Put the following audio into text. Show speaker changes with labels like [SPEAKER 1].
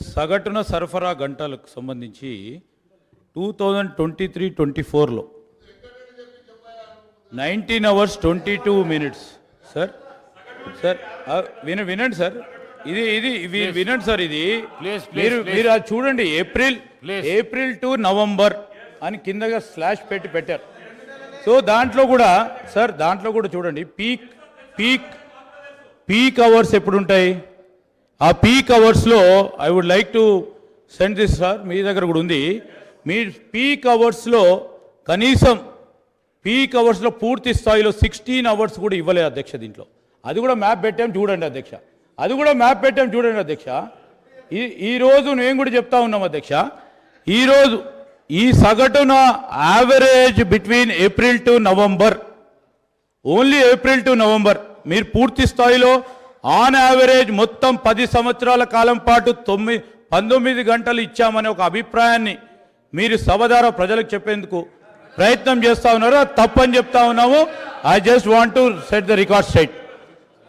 [SPEAKER 1] సగటున సరఫరా గంటలకు సంబంధించి two thousand twenty three twenty ఫోర్లో nineteen hours twenty two minutes sir sir విన వినండి సార్ ఇది ఇది వినండి సార్ ఇది. మీరు. మీరు అది చూడండి ఏప్రిల్. ఏప్రిల్ టు నవంబర్ అని కిందగా స్లాష్ పెట్టి పెట్టారు. సో దాంట్లో కూడా సార్ దాంట్లో కూడా చూడండి పీక్ పీక్ పీక్ అవర్స్ ఎప్పుడు ఉంటాయి ఆ పీక్ అవర్స్లో I would like to send this sir మీ దగ్గర కూడా ఉంది. మీ పీక్ అవర్స్లో కనీసం పీక్ అవర్స్లో పూర్తి స్థాయిలో సిక్స్టీన్ అవర్స్ కూడా ఇవ్వలేదు అధ్యక్ష దీంట్లో. అది కూడా మ్యాప్ పెట్టాం చూడండి అధ్యక్ష. అది కూడా మ్యాప్ పెట్టాం చూడండి అధ్యక్ష. ఈ ఈరోజు నేను కూడా చెప్తా ఉన్నాం అధ్యక్ష. ఈరోజు ఈ సగటున average between April to November only April to November మీరు పూర్తి స్థాయిలో ఆన్ యావరేజ్ మొత్తం పది సంవత్సరాల కాలం పాటు తొమ్మిది పంతొమ్మిది గంటలు ఇచ్చామనే ఒక అభిప్రాయాన్ని మీరు సభ ద్వారా ప్రజలకు చెప్పేందుకు ప్రయత్నం చేస్తా ఉన్నారు? తప్పని చెప్తా ఉన్నాము. I just want to set the record set